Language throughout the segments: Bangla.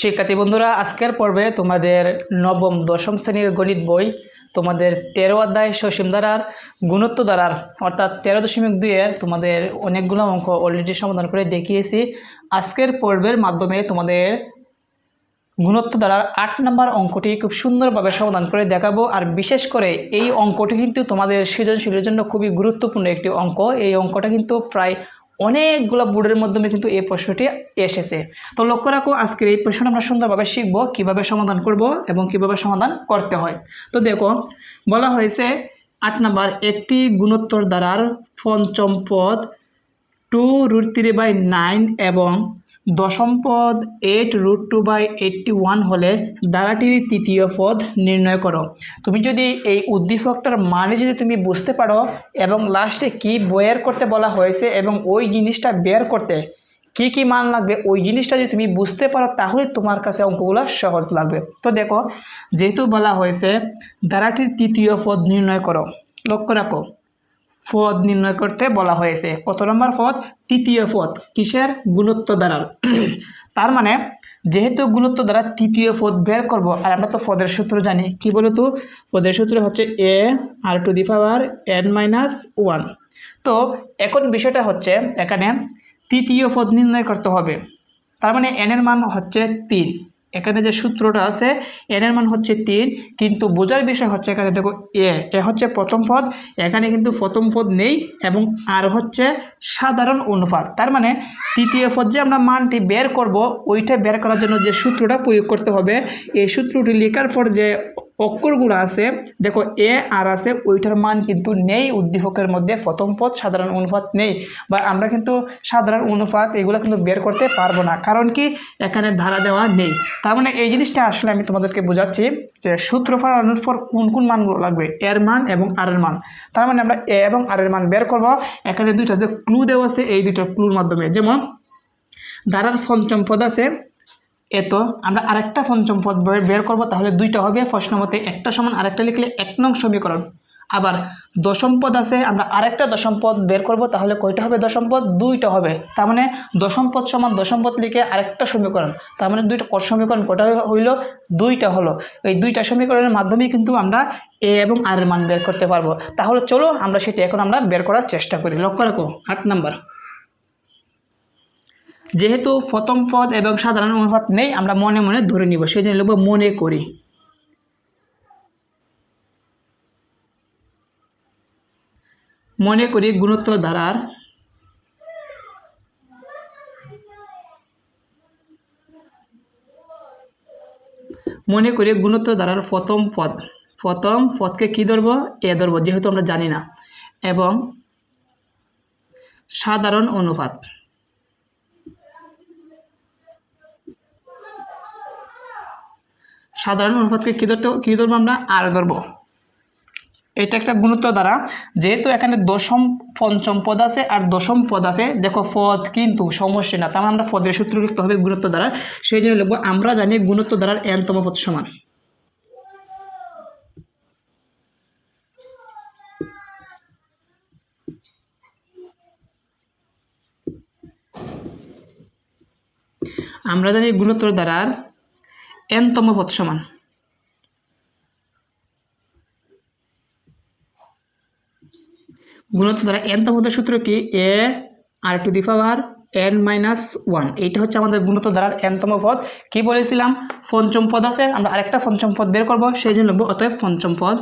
শিক্ষার্থী বন্ধুরা, আজকের পর্বে তোমাদের নবম, দশম শ্রেণির গণিত বই, তোমাদের তেরো অধ্যায় সসীম দ্বারার গুণত্ব দ্বারার অর্থাৎ তেরো দশমিক দুইয়ের তোমাদের অনেকগুলো অঙ্ক অলরেডি সমাধান করে দেখিয়েছি। আজকের পর্বের মাধ্যমে তোমাদের গুণত্ব দ্বারার আট নম্বর অঙ্কটি খুব সুন্দরভাবে সমাধান করে দেখাবো, আর বিশেষ করে এই অঙ্কটি কিন্তু তোমাদের সৃজনশীলের জন্য খুবই গুরুত্বপূর্ণ একটি অঙ্ক। এই অঙ্কটা কিন্তু প্রায় অনেকগুলো বোর্ডের মাধ্যমে কিন্তু এই প্রশ্নটি এসেছে। তো লক্ষ্য রাখো, আজকের এই প্রশ্নটা আমরা সুন্দরভাবে শিখব, কীভাবে সমাধান করব এবং কীভাবে সমাধান করতে হয়। তো দেখো, বলা হয়েছে, আট নাম্বার, একটি গুণোত্তর দ্বারার পঞ্চম পদ two root three by nine এবং দশম পদ eight root two by eighty one হলে দ্বারাটির তৃতীয় পদ নির্ণয় করো। তুমি যদি এই উদ্দীপকটার মানে যদি তুমি বুঝতে পারো এবং লাস্টে কি বের করতে বলা হয়েছে এবং ওই জিনিসটা বের করতে কি কি মান লাগবে, ওই জিনিসটা যদি তুমি বুঝতে পারো তাহলে তোমার কাছে অঙ্কগুলো সহজ লাগবে। তো দেখো, যেহেতু বলা হয়েছে দ্বারাটির তৃতীয় পদ নির্ণয় করো, লক্ষ্য রাখো। পদ নির্ণয় করতে বলা হয়েছে। কত নম্বর পদ? তৃতীয় পদ। কিসের? গুণত্ব দ্বারা তার মানে যেহেতু গুণত্ব দ্বারা তৃতীয় পদ বের করব, আর আমরা তো পদের সূত্র জানি, কি বলতো পদের সূত্র হচ্ছে a r to the power n minus one তো, এখন বিষয়টা হচ্ছে, এখানে তৃতীয় পদ নির্ণয় করতে হবে। তার মানে এনের মান হচ্ছে তিন। এখানে যে সূত্রটা আছে এনের মান হচ্ছে তিন, কিন্তু বোঝার বিষয় হচ্ছে এখানে দেখো এ এ হচ্ছে প্রথম পদ, এখানে কিন্তু প্রথম পদ নেই, এবং আর হচ্ছে সাধারণ অনুপাত। তার মানে তৃতীয় পদ যে আমরা মানটি বের করব, ওইটা বের করার জন্য যে সূত্রটা প্রয়োগ করতে হবে, এই সূত্রটি লেখার পর যে অক্ষরগুলো আছে, দেখো এ আর আছে, ওইটার মান কিন্তু নেই, উদ্দীপকের মধ্যে প্রথম পদ সাধারণ অনুপাত নেই, বা আমরা কিন্তু সাধারণ অনুপাত এগুলো কিন্তু বের করতে পারব না, কারণ কি এখানে ধারা দেওয়া নেই। তার মানে এই জিনিসটা আসলে আমি তোমাদেরকে বোঝাচ্ছি যে সূত্র ফলানোর পর কোন কোন মানগুলো লাগবে এর মান এবং আর এর মান। তার মানে আমরা এ এবং আর এর মান বের করব। এখানে দুইটা যে ক্লু দেওয়া আছে, এই দুইটা ক্লুর মাধ্যমে। যেমন ধারার পঞ্চম পদ আছে এত আমরা আরেকটা পঞ্চম পদ বের- বের করব, তাহলে দুইটা হবে প্রশ্ন মতে একটা সমান আরেকটা লিখলে এক নং সমীকরণ। আবার দশম পদ আছে, আমরা আরেকটা দশম পদ বের করব, তাহলে কয়টা হবে দশম পদ? দুইটা হবে। তার মানে দশম পদ সমান দশম পদ লিখে আরেকটা সমীকরণ। তার মানে দুইটা কত সমীকরণ, কটা হইল? দুইটা হলো। এই দুইটা সমীকরণের মাধ্যমেই কিন্তু আমরা এ এবং আর এর মান বের করতে পারব। তাহলে চলো আমরা সেটা এখন আমরা বের করার চেষ্টা করি। লক্ষ্য রাখো, আট নাম্বার। যেহেতু প্রথম পদ এবং সাধারণ অনুপাত নেই, আমরা মনে মনে ধরে নিব সেই জন্য লিখব মনে করি। মনে করি গুণত্ব ধারার মনে করি গুণত্ব ধারার প্রথম পদ, প্রথম পদকে কি ধরবো? এ ধরবো, যেহেতু আমরা জানি না। এবং সাধারণ অনুপাত। সাধারণ অনুপাতকে কী ধরতে, কী ধরবো আমরা? আর ধরবো। এটা একটা গুণত্ব দ্বারা। যেহেতু এখানে দশম, পঞ্চম পদ আছে আর দশম পদ আছে, দেখো পদ কিন্তু সমস্যা না, তার মানে আমরা পদের সূত্র লিখতে হবে গুণত্ব দ্বারা। সেই জন্য লিখব, আমরা জানি গুণত্ব দ্বারার এনতম পদ সমান। আমরা জানি গুণোত্তর দ্বারার এনতম পদ সমান। গুণোত্তর দ্বারা এনতম পদের সূত্র কি a r to the power n minus one এইটা হচ্ছে আমাদের গুণত দ্বারার এনতম পদ। কি বলেছিলাম? পঞ্চম পদ আছে, আমরা আরেকটা পঞ্চম পদ বের করব, সেই জন্য লিখব অতএব পঞ্চম পদ।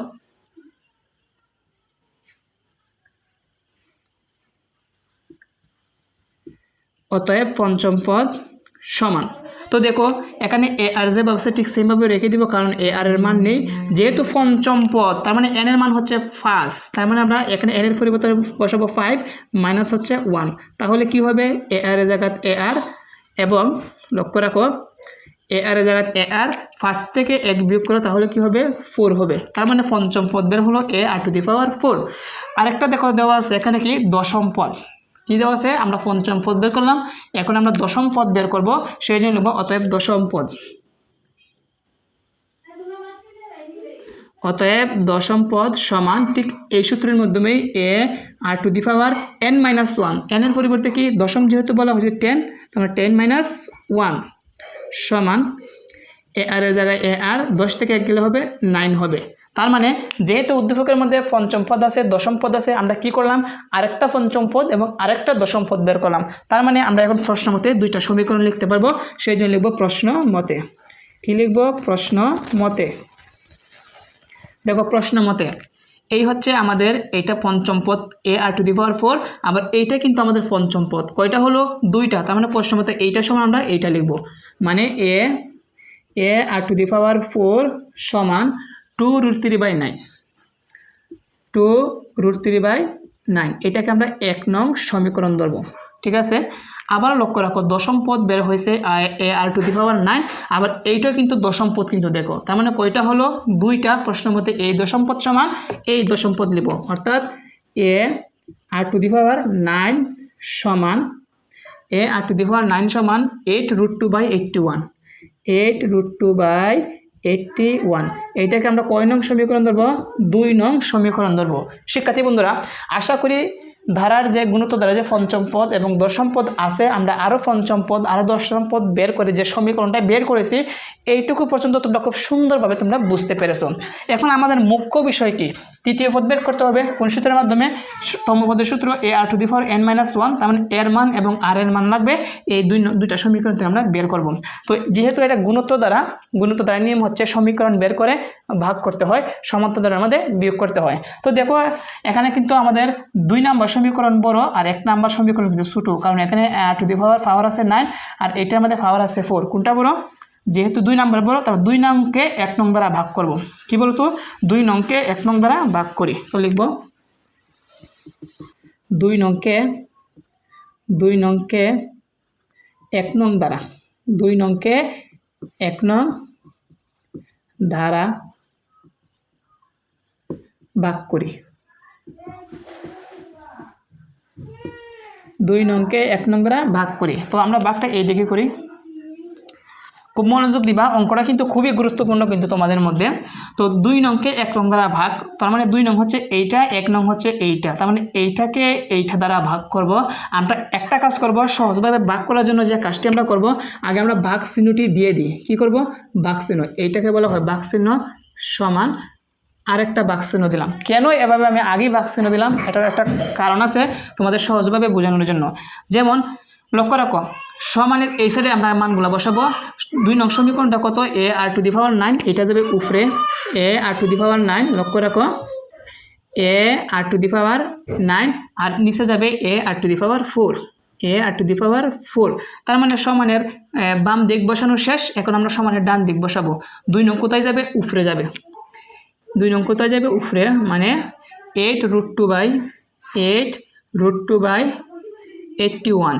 অতএব পঞ্চম পদ সমান। তো দেখো, এখানে এ আর যে ব্যবস্থা ঠিক সেমভাবে রেখে দিব, কারণ এ আর এর মান নেই। যেহেতু পঞ্চম পদ তার মানে এন এর মান হচ্ছে ফার্স্ট তার মানে আমরা এখানে এন এর পরিবর্তে বসাবো ফাইভ মাইনাস হচ্ছে ওয়ান তাহলে কি হবে? এ আর এর জায়গাত এ আর এবং লক্ষ্য রাখো এ আর এর জায়গাত এ আর ফার্স্ট থেকে এক বিয়োগ করো, তাহলে কি হবে? ফোর হবে। তার মানে পঞ্চম পদ বের হলো এ আর টু দি পাওয়ার ফোর আরেকটা দেখো দেওয়া আছে, এখানে কি? দশম পদ। কী দেওয়া আছে? আমরা পঞ্চম পদ বের করলাম। এখন আমরা দশম পদ বের করব, সেই জন্য লিখব অতএব দশম পদ। অতএব দশম পদ সমান ঠিক এই সূত্রের মাধ্যমেই a r to the power n minus one. N এর পরিবর্তে কি দশম যেহেতু বলা হয়েছে টেন তাহলে টেন মাইনাস ওয়ান সমান এ আর এর জায়গায় এ আর দশ থেকে এক গেলে হবে নাইন হবে। তার মানে যেহেতু উদ্দীপকের মধ্যে পঞ্চম পদ আছে, দশম পদ আছে, আমরা কি করলাম? আরেকটা পঞ্চম পদ এবং আরেকটা দশম পদ বের করলাম। তার মানে আমরা এখন প্রশ্ন মতে দুইটা সমীকরণ লিখতে পারব, সেই জন্য লিখব প্রশ্ন মতে। কী লিখব? প্রশ্ন মতে। দেখো প্রশ্ন মতে। এই হচ্ছে আমাদের এইটা পঞ্চম পদ এ আর টু দি পাওয়ার ফোর, আবার এইটা কিন্তু আমাদের পঞ্চম পদ। কয়টা হলো? দুইটা। তার মানে প্রশ্ন মতে এইটার সময় আমরা এইটা লিখব। মানে a a r to the power four সমান two root three by nine two root three by nine এটাকে আমরা এক নং সমীকরণ ধরবো। ঠিক আছে? আবার লক্ষ্য রাখো, দশম পদ বের হয়েছে এ আর টু দি পাওয়ার নাইন। আবার এইটাও কিন্তু দশম পদ কিন্তু দেখো। তার মানে কয়টা হলো? দুইটা। প্রশ্ন মতে এই দশম পদ সমান, এই দশম পদ লিখব অর্থাৎ এ আর টু দি পাওয়ার নাইন সমান, a r to the power nine সমান eight root two by eighty one eight root two by eighty one এইটাকে আমরা কয় নং সমীকরণ ধরবো? দুই নং সমীকরণ ধরবো। শিক্ষার্থী বন্ধুরা, আশা করি ধারার যে গুণত্ব ধারা, যে পঞ্চম পদ এবং দশম পদ আছে, আমরা আরও পঞ্চম পদ আরও দশম পদ বের করে যে সমীকরণটা বের করেছি, এইটুকু পর্যন্ত তোমরা খুব সুন্দরভাবে তোমরা বুঝতে পেরেছ। এখন আমাদের মুখ্য বিষয় কি? তৃতীয় পদ বের করতে হবে। কোন সূত্রের মাধ্যমে? তমপদের সূত্র a r to the for n minus one তার মানে এর মান এবং আর এর মান লাগবে। এই দুই দুইটা সমীকরণ থেকে আমরা বের করব। তো যেহেতু এটা গুণত্ব দ্বারা গুণত্ব দ্বারা নিয়ম হচ্ছে সমীকরণ বের করে ভাগ করতে হয়, সমান্তর দ্বারা আমাদের বিয়োগ করতে হয়। তো দেখো, এখানে কিন্তু আমাদের দুই নাম্বার সমীকরণ বড় আর এক নাম্বার সমীকরণ কিন্তু ছোটো। কারণ এখানে টু দি পাওয়ার পাওয়ার আছে নাইন আর এটার মধ্যে পাওয়ার আছে ফোর কোনটা বড়? যেহেতু দুই নাম্বার বড় তারপর দুই নংকে এক নং দ্বারা ভাগ করব। কি বলতো দুই নংকে এক নং দ্বারা ভাগ করি। তো লিখব, দুই নংকে দুই নংকে এক নং দ্বারা দুই নংকে এক নং ধারা ভাগ করি। দুই নংকে এক নং দ্বারা ভাগ করি। তো আমরা ভাগটা এই দিকে করি। খুব মনোযোগ দিবা, অঙ্কটা কিন্তু খুবই গুরুত্বপূর্ণ কিন্তু তোমাদের মধ্যে। তো দুই নংকে এক নং দ্বারা ভাগ, তার মানে দুই নং হচ্ছে এইটা, এক নং হচ্ছে এইটা। তার মানে এইটাকে এইটা দ্বারা ভাগ করব। আমরা একটা কাজ করব, সহজভাবে ভাগ করার জন্য যে কাজটি আমরা করব, আগে আমরা ভাগ চিহ্নটি দিয়ে দিই। কি করব? ভাগ চিহ্ন। এইটাকে বলা হয় ভাগ চিহ্ন সমান আরেকটা চিহ্ন দিলাম। কেন এভাবে আমি আগেই বাক্স চিহ্ন দিলাম? এটার একটা কারণ আছে তোমাদের সহজভাবে বোঝানোর জন্য। যেমন লক্ষ্য রাখো, সমানের এই সাইডে আমরা মানগুলো বসাবো। দুই নং সমীকরণটা কত? এ আর টু দি পাওয়ার নাইন, এটা যাবে উপরে। এ আর টু দি পাওয়ার নাইন, লক্ষ্য রাখো। এ আর টু দি পাওয়ার নাইন, আর নিচে যাবে a r to the power four. A r to the power four. তার মানে সমানের বাম দিক বসানো শেষ, এখন আমরা সমানের ডান দিক বসাবো। দুই নং কোথায় যাবে? উফরে যাবে। দুই নং কোথায় যাবে? উফরে মানে eight root two by eight root two by eighty one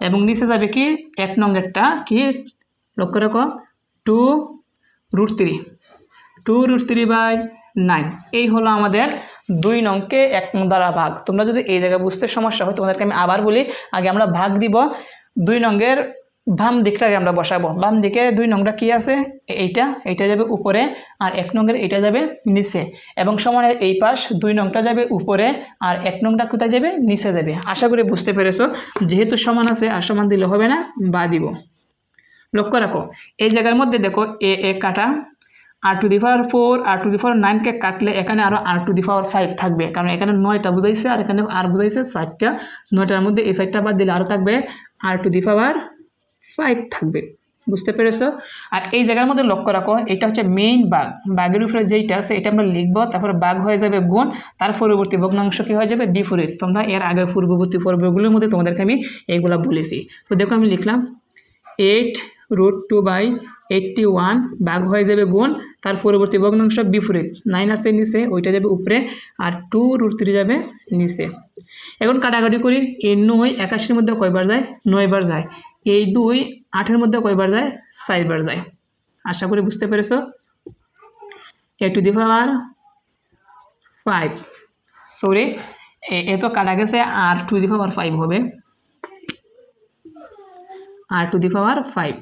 এবং নিচে যাবে কি? এক নঙ্গেরটা কি? লক্ষ্য রাখো। Two root three. Two root three by nine. এই হলো আমাদের দুই নংকে এক নং দ্বারা ভাগ। তোমরা যদি এই জায়গায় বুঝতে সমস্যা হয়, তোমাদেরকে আমি আবার বলি, আগে আমরা ভাগ দিব। দুই নঙ্গের বাম দিকটাকে আমরা বসাবো। বাম দিকে দুই নংটা কি আছে? এইটা এইটা যাবে উপরে আর এক নংয়ের এইটা যাবে নিচে। এবং সমানের এই পাশ দুই নংটা যাবে উপরে আর এক নংটা কোথায় যাবে? নিচে যাবে। আশা করি বুঝতে পেরেছ। যেহেতু সমান আছে আর সমান দিলে হবে না, বা দিব। লক্ষ্য রাখো, এই জায়গার মধ্যে দেখো এ এ কাটা, r to the power four, r to the power নাইনকে কাটলে এখানে আরও আর টু দি পাওয়ার ফাইভ থাকবে। কারণ এখানে নয়টা বুঝাইছে আর এখানে আর বুঝাইছে চারটা। নয়টার মধ্যে এই চারটা বাদ দিলে আরও থাকবে আর টু দি পাওয়ার ফাইভ থাকবে, বুঝতে পেরেছ? আর এই জায়গার মধ্যে লক্ষ্য রাখো, এটা হচ্ছে মেইন বাঘ বাঘের উপরে যেইটা আছে, এটা আমরা লিখব, তারপর বাঘ হয়ে যাবে গুণ, তার পরবর্তী ভগ্নাংশ কী হয়ে যাবে? বিপরীত। তোমরা এর আগে পূর্ববর্তী পর্বগুলোর মধ্যে তোমাদেরকে আমি এইগুলা বলেছি। তো দেখো আমি লিখলাম eight root two by eighty one বাঘ হয়ে যাবে গুণ, তার পরবর্তী ভগ্নাংশ বিপরীত। নাইন আছে নিচে, ওইটা যাবে উপরে, আর টু রুট থ্রি যাবে নিচে। এখন কাটাকাটি করি, এই নয় একাশির মধ্যে কয়বার যায়? নয়বার যায়। এই দুই আটের মধ্যে কয়বার যায়? চারবার যায়। আশা করি বুঝতে পেরেছ? A to the power five sorry a তো কাটা গেছে। আর টু দি পাওয়ার ফাইভ হবে। আর টু দি পাওয়ার ফাইভ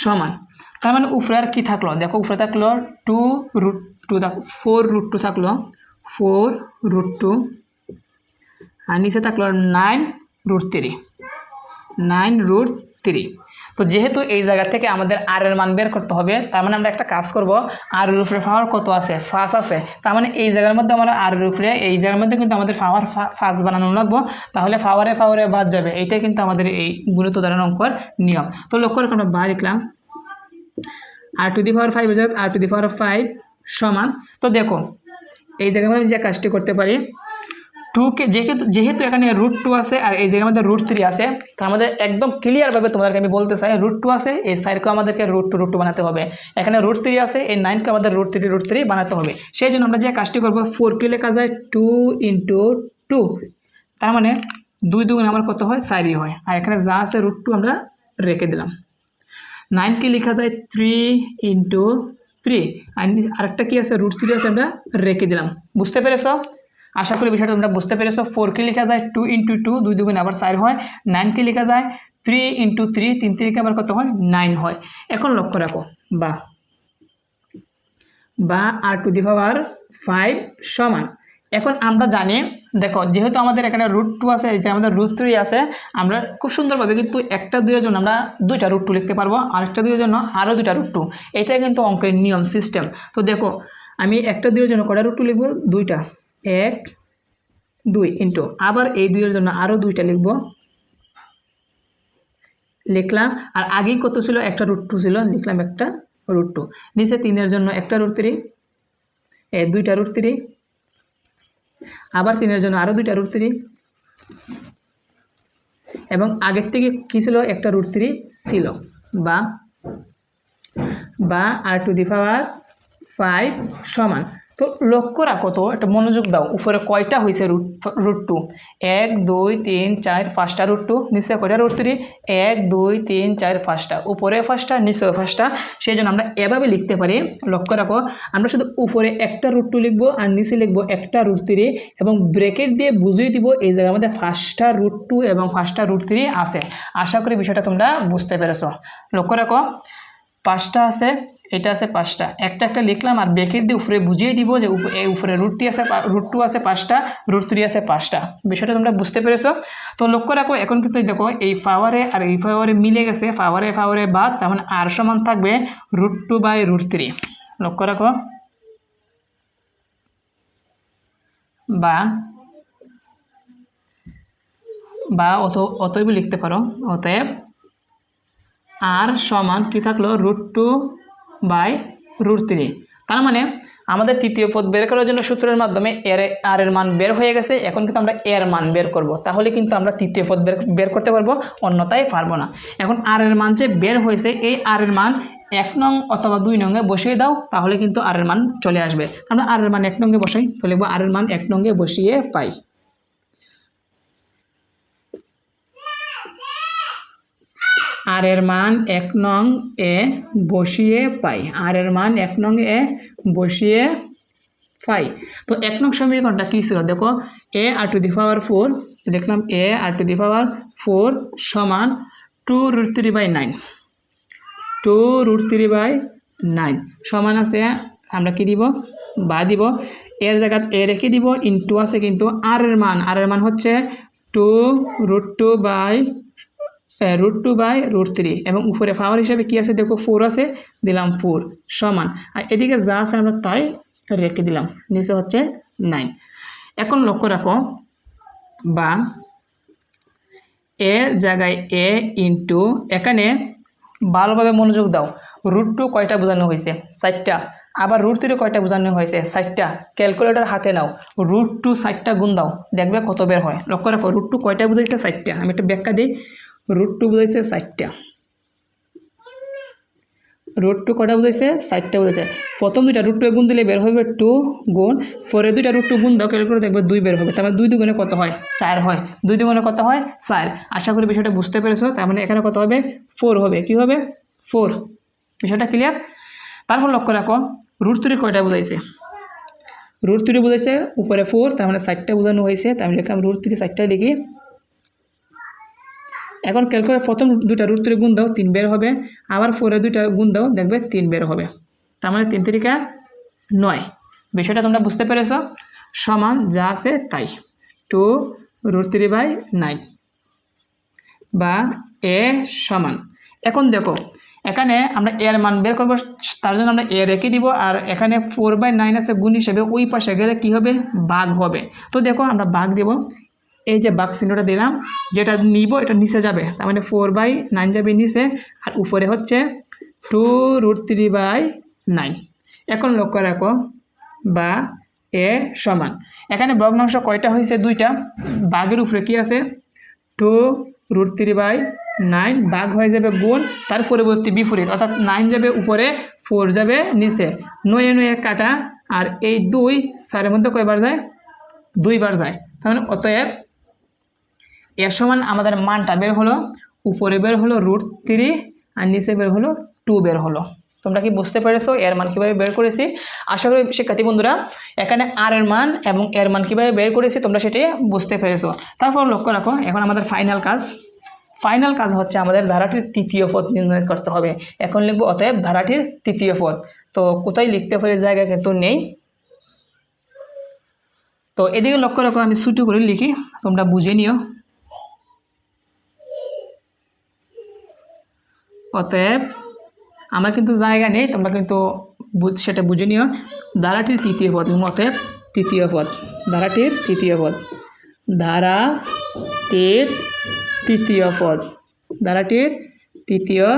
সমান। তার মানে উপরে আর কি থাকল? দেখো উপরে থাকল two root two four root two থাকল। ফোর রুট টু আর নিচে থাকল nine root three nine root three তো যেহেতু এই জায়গা থেকে আমাদের আর এর মান বের করতে হবে, তার মানে আমরা একটা কাজ করব আর এর উপরে পাওয়ার কত আছে? ফাঁস আছে। তার মানে এই জায়গার মধ্যে আমরা আর এর উপরে, এই জায়গার মধ্যে কিন্তু আমাদের পাওয়ার ফাঁস বানানো লাগবো। তাহলে পাওয়ারে পাওয়ারে বাদ যাবে। এইটাই কিন্তু আমাদের এই গুণিত উদাহরণ অঙ্কর নিয়ম। তো লক্ষ্য রাখুন, আমরা বা লিখলাম। R to the power five r to the power five সমান। তো দেখো, এই জায়গার মধ্যে আমি যে কাজটি করতে পারি টুকে যেহেতু যেহেতু এখানে রুট টু আছে আর এই জায়গার মধ্যে রুট থ্রি আছে, তার আমাদের একদম ক্লিয়ারভাবে তোমাদেরকে আমি বলতে চাই রুট টু আছে, এই সাইডকেও আমাদেরকে রুট টু রুট টু বানাতে হবে। এখানে রুট থ্রি আছে, এই নাইনকে আমাদের রুট থ্রি রুট থ্রি বানাতে হবে। সেই জন্য আমরা যে কাজটি করব ফোরকে লেখা যায় টু ইন্টু টু তার মানে দুই দুগুণ আমার কত হয়? সাইডই হয়। আর এখানে যা আছে রুট টু আমরা রেখে দিলাম। নাইনকে লেখা যায় থ্রি ইন্টু থ্রি আর আরেকটা কী আছে? রুট থ্রি আছে, আমরা রেখে দিলাম। বুঝতে পেরেছ? আশা করি বিষয়টা তোমরা বুঝতে পেরেছ। ফোরকে লেখা যায়? টু ইন্টু টু দুই দুগুণ আবার চার হয়। নাইনকে লেখা যায়? থ্রি ইন্টু থ্রি তিন তিনকে আবার কত হয়? নাইন হয়। এখন লক্ষ্য রাখো। বা। বা আর টু দি পাওয়ার ফাইভ সমান। এখন আমরা জানি, দেখো, যেহেতু আমাদের এখানে রুট টু আছে যে আমাদের রুট থ্রি আছে, আমরা খুব সুন্দরভাবে কিন্তু একটা দুইয়ের জন্য আমরা দুইটা রুট টু লিখতে পারব, আরেকটা দুইয়ের জন্য আরও দুইটা রুট টু এটাই কিন্তু অঙ্কের নিয়ম সিস্টেম তো দেখো, আমি একটা দুইয়ের জন্য কটা রুট টু লিখব? দুইটা। এক, দুই ইন্টু আবার এই দুইয়ের জন্য আরও দুইটা লিখব। লিখলাম, আর আগেই কত ছিল? একটা রুট টু ছিল, লিখলাম একটা রুট টু নিচে তিনের জন্য একটা রুট থ্রি এ দুইটা রুট থ্রি আবার তিনের জন্য আরও দুইটা রুট থ্রি এবং আগের থেকে কী ছিল? একটা রুট থ্রি ছিল। বা বা, আর টু দি পাওয়ার ফাইভ সমান। তো লক্ষ্য রাখো তো, একটা মনোযোগ দাও, উপরে কয়টা হয়েছে রুট রুট টু এক, দুই, তিন, চার, পাঁচটা রুট টু নিচে কয়টা রুট থ্রি এক, দুই, তিন, চার, পাঁচটা। উপরে পাঁচটা, নিচে পাঁচটা, সেই জন্য আমরা এভাবে লিখতে পারি। লক্ষ্য রাখো, আমরা শুধু উপরে একটা রুট টু লিখব আর নিচে লিখব একটা রুট থ্রি এবং ব্রেকেট দিয়ে বুঝিয়ে দিব এই জায়গার মধ্যে ফার্স্টটা রুট টু এবং ফার্স্টটা রুট থ্রি আছে। আশা করি বিষয়টা তোমরা বুঝতে পেরেছ। লক্ষ্য রাখো, পাঁচটা আছে এটা আছে পাঁচটা। একটা একটা লিখলাম আর বেকের দিয়ে উপরে বুঝিয়ে দিব যে এই উপরে রুটটি আছে রুট টু আছে পাঁচটা রুট থ্রি আছে পাঁচটা। বিষয়টা তোমরা বুঝতে পেরেছ? তো লক্ষ্য রাখো, এখন কিন্তু দেখো এই পাওয়ারে আর এই পাওয়ারে মিলে গেছে পাওয়ারে পাওয়ারে বাদ মানে আর সমান থাকবে root two by root three লক্ষ্য রাখো। বা বা অত অতএব লিখতে পারো, অতএব আর সমান কি থাকল root two by root three তার মানে আমাদের তৃতীয় পদ বের করার জন্য সূত্রের মাধ্যমে এর আর এর মান বের হয়ে গেছে, এখন কিন্তু আমরা এর মান বের করব। তাহলে কিন্তু আমরা তৃতীয় পদ বের বের করতে পারব অন্যতায় পারব না। এখন আর এর মান যে বের হয়েছে, এই আর এর মান এক নং অথবা দুই নঙ্গে বসিয়ে দাও, তাহলে কিন্তু আর এর মান চলে আসবে। আমরা আর এর মান এক নঙ্গে বসাই, তো লিখব আর এর মান এক নঙ্গে বসিয়ে পাই। আর এর মান এক নং এ বসিয়ে পাই। আর এর মান এক নং এ বসিয়ে পাই। তো এক নং সমীকরণটা কী ছিল? দেখো, এ আর টু দি পাওয়ার ফোর দেখলাম a r to the power four সমান two root three by nine. Two root three by nine. সমান আছে, আমরা কি দিব? বা দিব। এর জায়গা এ রেখে দিব ইন্টু আছে কিন্তু আর এর মান। আর এর মান হচ্ছে two root two by root two by root three এবং উপরে পাওয়ার হিসাবে কী আছে? দেখো ফোর আছে, দিলাম ফোর সমান। আর এদিকে যা আছে আমরা তাই রেখে দিলাম, নিচে হচ্ছে নাইন এখন লক্ষ্য রাখো, বা এ জায়গায় এ ইন্টু এখানে ভালোভাবে মনোযোগ দাও। রুট টু কয়টা বোঝানো হয়েছে? চারটা। আবার রুট থ্রি কয়টা বোঝানো হয়েছে? ষাটটা ক্যালকুলেটর হাতে নাও। রুট টু ষাটটা গুণ দাও, দেখবে কত বের হয়। লক্ষ্য রাখো রুট টু কয়টা বুঝাইছে? ষাটটা আমি একটা ব্যাখ্যা দিই। রুট টু বুঝাইছে ষাটটা রুট টু কটা বুঝাইছে? ষাটটা বুঝাইছে। প্রথম দুইটা রুট টু গুণ দিলে বের হবে টু গুণ, পরে দুইটা রুট টু গুণ দাও ক্যালকুলেট করে দেখবে দুই বের হবে। তার মানে দুই দুগুণে কত হয়? চার হয়। দুই দুগুণে কত হয়? চার। আশা করি বিষয়টা বুঝতে পেরেছ। তার মানে এখানে কত হবে? ফোর হবে। কি হবে? ফোর। বিষয়টা ক্লিয়ার তারপর লক্ষ্য রাখো, রুট থ্রি কয়টা বুঝাইছে? রুট থ্রি বুঝাইছে উপরে ফোর তার মানে ষাটটা বোঝানো হয়েছে। তাই আমি লিখলাম রুট থ্রি ষাটটাই লিখি। এখন ক্যালকুলেট প্রথম দুটা রুট থ্রি গুণ দাও, তিন বের হবে। আবার ফোরে দুইটা গুণ দাও, দেখবে তিন বের হবে। তার মানে তিন তিরিকা নয়। বিষয়টা তোমরা বুঝতে পেরেছ? সমান যা আছে তাই। Two root three by nine বা এ সমান। এখন দেখো, এখানে আমরা এর মান বের করব, তার জন্য আমরা এ রেখে দিব, আর এখানে ফোর বাই নাইন আছে, গুণ হিসেবে ওই পাশে গেলে কি হবে? বাঘ হবে। তো দেখো, আমরা বাঘ দেব। এই যে বাঘ চিহ্নটা দিলাম, যেটা নিব এটা নিচে যাবে। তার মানে ফোর বাই নাইন যাবে নিচে, আর উপরে হচ্ছে two root three by nine এখন লক্ষ্য রাখো, বা এ সমান। এখানে ভগ্নাংশ কয়টা হয়েছে? দুইটা। বাঘের উপরে কি আছে? Two root three by nine বাঘ হয়ে যাবে গুণ, তার পরবর্তী বিপরীত। অর্থাৎ নাইন যাবে উপরে ফোর যাবে নিচে। নয়ে নয়ে কাটা, আর এই দুই চারের মধ্যে কয়বার যায়? দুইবার যায়। তার মানে অতএব এর সমান আমাদের মানটা বের হলো, উপরে বের হলো রুট থ্রি আর নিচে বের হলো টু বের হলো। তোমরা কি বুঝতে পেরেছ? এর মান কীভাবে বের করেছি? আশা করি শিক্ষার্থী বন্ধুরা, এখানে আর এর মান এবং এর মান কীভাবে বের করেছি তোমরা সেটি বুঝতে পেরেছ। তারপর লক্ষ্য রাখো, এখন আমাদের ফাইনাল কাজ। ফাইনাল কাজ হচ্ছে আমাদের ধারাটির তৃতীয় পদ নির্ণয় করতে হবে। এখন লিখব, অতএব ধারাটির তৃতীয় পদ। তো কোথায় লিখতে পারি জায়গা কিন্তু নেই। তো এদিকে লক্ষ্য রাখো, আমি ছুটি করে লিখি, তোমরা বুঝে নিও। অতএব আমার কিন্তু জায়গা নেই, তোমরা কিন্তু সেটা বুঝে নিও। ধারাটির তৃতীয় পদ অতএব তৃতীয় পদ, ধারাটির তৃতীয় পদ। ধারা ধারাটির তৃতীয় পদ, ধারাটির তৃতীয়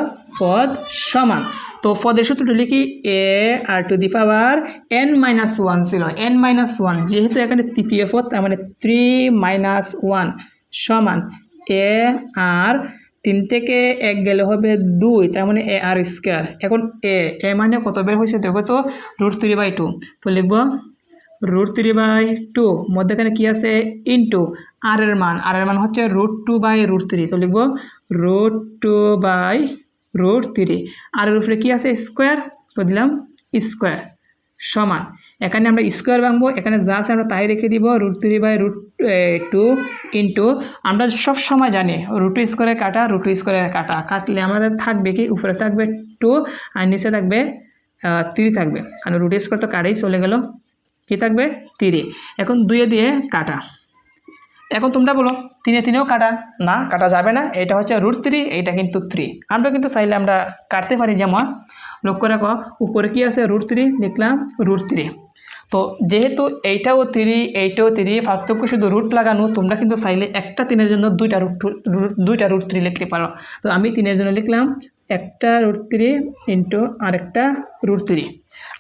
পদ সমান। তো পদের সূত্রটি লিখি, a r to the power n minus one ছিল। এন মাইনাস ওয়ান, যেহেতু এখানে তৃতীয় পদ, তার মানে থ্রি মাইনাস ওয়ান সমান। এ আর তিন থেকে এক গেলে হবে দুই, তার মানে এ আর স্কোয়ার। এখন এ এ মানে কত বের হয়েছে? দেখো তো রুট থ্রি বাই টু তো লিখব রুট থ্রি বাই টু মধ্যেখানে কী আছে? ইন্টু আর এর মান আর এর মান হচ্ছে root two by root three তো লিখব root two by root three r এর উপরে কী আছে? স্কোয়ার। তো দিলাম স্কোয়ার। সমান। এখানে আমরা স্কোয়ার ভাঙবো, এখানে যা আছে আমরা তাই রেখে দিব root three by root two আমরা সব সময় জানি রুট স্কোয়ারে কাটা রুট স্কোয়ারে কাটা। কাটলে আমাদের থাকবে কি? উপরে থাকবে টু আর নিচে থাকবে থ্রি থাকবে। কারণ রুট স্কোয়ার তো কাটাই চলে গেল। কি থাকবে? তিরে এখন দুয়ে দিয়ে কাটা। এখন তোমরা বলো, তিনে তিনেও কাটা? না, কাটা যাবে না। এটা হচ্ছে রুট থ্রি এইটা কিন্তু থ্রি আমরা কিন্তু চাইলে আমরা কাটতে পারি যেমন, লক্ষ্য রাখো, উপরে কি আছে? রুট থ্রি লিখলাম রুট থ্রি তো যেহেতু এইটাও তিরি, এইটাও থ্রি পার্থক্য শুধু রুট লাগানো, তোমরা কিন্তু চাইলে একটা তিনের জন্য দুইটা রুট দুইটা রুট থ্রি লিখতে পারো। তো আমি তিনের জন্য লিখলাম একটা রুট থ্রি ইন্টু আরেকটা রুট থ্রি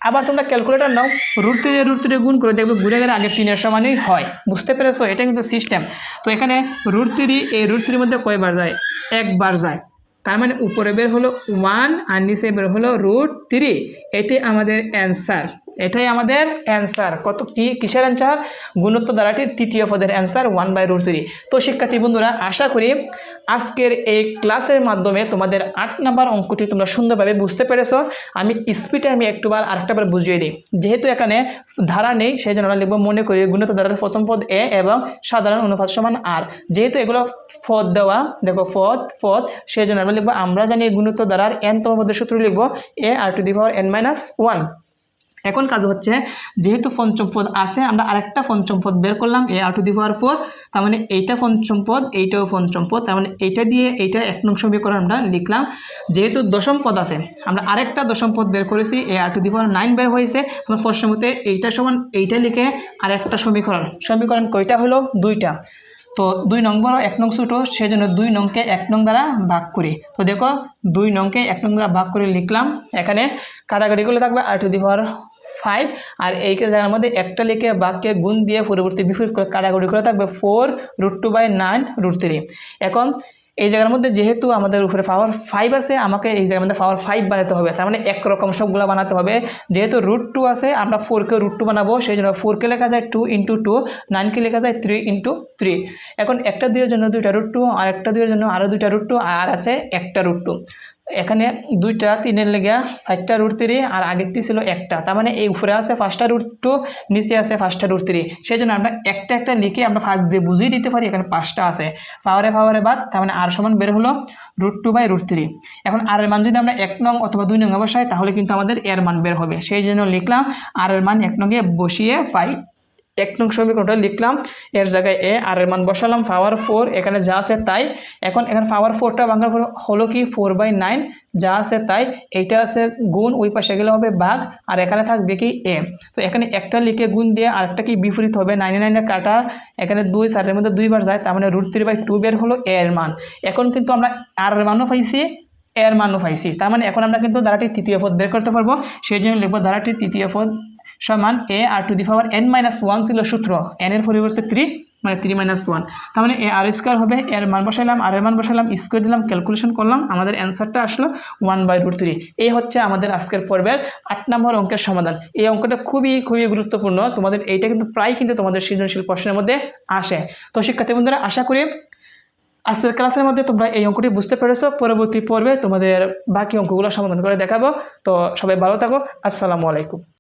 আবার তোমরা ক্যালকুলেটর নাও রুট থ্রি রুট থ্রি গুণ করে দেখবে ঘুরে গেলে আগের তিনের সমানই হয়। বুঝতে পেরেছ? এটা কিন্তু সিস্টেম তো এখানে রুট থ্রি এই রুট থ্রির মধ্যে কয়বার যায়? একবার যায়। তার মানে উপরে বের হলো ওয়ান আর নিচে বের হলো রুট থ্রি এটি আমাদের অ্যান্সার এটাই আমাদের অ্যান্সার কত কি, কিসের অ্যান্সার গুণত্ব দ্বারাটির তৃতীয় পদের answer one by root three তো শিক্ষার্থী বন্ধুরা, আশা করি আজকের এই ক্লাসের মাধ্যমে তোমাদের আট নাম্বার অঙ্কটি তোমরা সুন্দরভাবে বুঝতে পেরেছ। আমি স্পিডে আমি একটুবার আরেকটাবার বুঝিয়ে দিই। যেহেতু এখানে ধারা নেই সেই জন্য আমরা লিখব মনে করি গুণত্ব দ্বারার প্রথম পদ এ এবং সাধারণ অনুপাত সমান আর যেহেতু এগুলো পদ দেওয়া, দেখো পদ পদ সেই জন্য আমরা লিখব, আমরা জানি দ্বারার এন তম পদের সূত্র লিখব a r to the power n minus one এখন কাজ হচ্ছে, যেহেতু পঞ্চম পদ আছে, আমরা আরেকটা পঞ্চম পদ বের করলাম এ আর টু দি পাওয়ার ফোর তার মানে এইটা পঞ্চম পদ, এইটাও পঞ্চম পদ, তার মানে এইটা দিয়ে এইটা এক নং সমীকরণ আমরা লিখলাম। যেহেতু দশম পদ আছে, আমরা আরেকটা দশম পদ বের করেছি এ আর টু দি পাওয়ার নাইন বের হয়েছে, আমরা প্রশ্ন মতে এইটা সমান এইটা লিখে আরেকটা সমীকরণ সমীকরণ কয়টা হলো? দুইটা। তো দুই নং এক নং ছোটো সেই জন্য দুই নংকে এক নং দ্বারা ভাগ করি। তো দেখো, দুই নংকে এক নং দ্বারা ভাগ করে লিখলাম। এখানে কাটাকাটি করলে থাকবে আর টু দি পাওয়ার ফাইভ আর এই জায়গার মধ্যে একটা লিখে বাক্যে গুণ দিয়ে পরবর্তী বিপরীত করে কাটাকুটি করে থাকবে four root two by nine root three এখন এই জায়গার মধ্যে যেহেতু আমাদের উপরে পাওয়ার ফাইভ আছে, আমাকে এই জায়গার মধ্যে পাওয়ার ফাইভ বানাতে হবে। তার মানে একরকম সবগুলো বানাতে হবে। যেহেতু রুট টু আছে, আমরা ফোরকে রুট টু বানাবো। সেই জন্য ফোরকে লেখা যায় টু ইন্টু টু নাইনকে লেখা যায় থ্রি ইন্টু থ্রি এখন একটা দুইয়ের জন্য দুইটা রুট টু আর একটা দুইয়ের জন্য আরও দুইটা রুট টু আর আছে একটা রুট টু এখানে দুইটা, তিনের লেগে চারটা রুট থ্রি আর আগেরটি ছিল একটা। তার মানে এই উপরে আছে পাঁচটা রুট টু নিচে আছে পাঁচটা রুট থ্রি সেই জন্য আমরা একটা একটা লিখে আমরা ফার্স্ট দিয়ে বুঝিয়ে দিতে পারি এখানে পাঁচটা আছে। পাওয়ারে পাওয়ারে বাদ, তার মানে আর সমান বের হলো root two by root three এখন আর এর মান যদি আমরা এক নং অথবা দুই নং বসাই, তাহলে কিন্তু আমাদের এর মান বের হবে। সেই জন্য লিখলাম আর এর মান এক নঙ্গে বসিয়ে পাই। এক নং সমীকরণটা লিখলাম, এর জায়গায় এ আর এর মান বসালাম পাওয়ার ফোর এখানে যা আছে তাই। এখন এখানে পাওয়ার ফোরটা ভাঙার পর হলো কি? ফোর বাই নাইন যা আছে তাই। এইটা আছে গুণ, ওই পাশে গেলে হবে বাঘ আর এখানে থাকবে কি? এ তো এখানে একটা লিখে গুণ দিয়ে আরেকটা কি বিপরীত হবে? নাইনটি নাইনের কাটা, এখানে দুই, চারের মধ্যে দুইবার যায়, তার মানে রুট থ্রি বাই টু বের হলো এ এর মান। এখন কিন্তু আমরা আর মানও পাইছি এর মানও পাইছি। তার মানে এখন আমরা কিন্তু ধারাটির তৃতীয় পদ বের করতে পারব। সেই জন্য লিখব ধারাটির তৃতীয় পদ সমান a r to the power n minus one ছিল সূত্র। এন এর পরিবর্তে থ্রি মানে থ্রি মাইনাস ওয়ান তার মানে এ আর স্কোয়ার হবে এর মান বসাইলাম আর এর মান বসাইলাম স্কোয়ার দিলাম ক্যালকুলেশন করলাম, আমাদের অ্যান্সারটা আসলো ওয়ান বাই রুট থ্রি এই হচ্ছে আমাদের আজকের পর্বের আট নম্বর অঙ্কের সমাধান। এই অঙ্কটা খুবই খুবই গুরুত্বপূর্ণ। তোমাদের এইটা কিন্তু প্রায় কিন্তু তোমাদের সৃজনশীল প্রশ্নের মধ্যে আসে। তো শিক্ষার্থী বন্ধুরা, আশা করি আজকের ক্লাসের মধ্যে তোমরা এই অঙ্কটি বুঝতে পেরেছ। পরবর্তী পর্বে তোমাদের বাকি অঙ্কগুলো সমাধান করে দেখাবো। তো সবাই ভালো থাকো। আসসালামু আলাইকুম।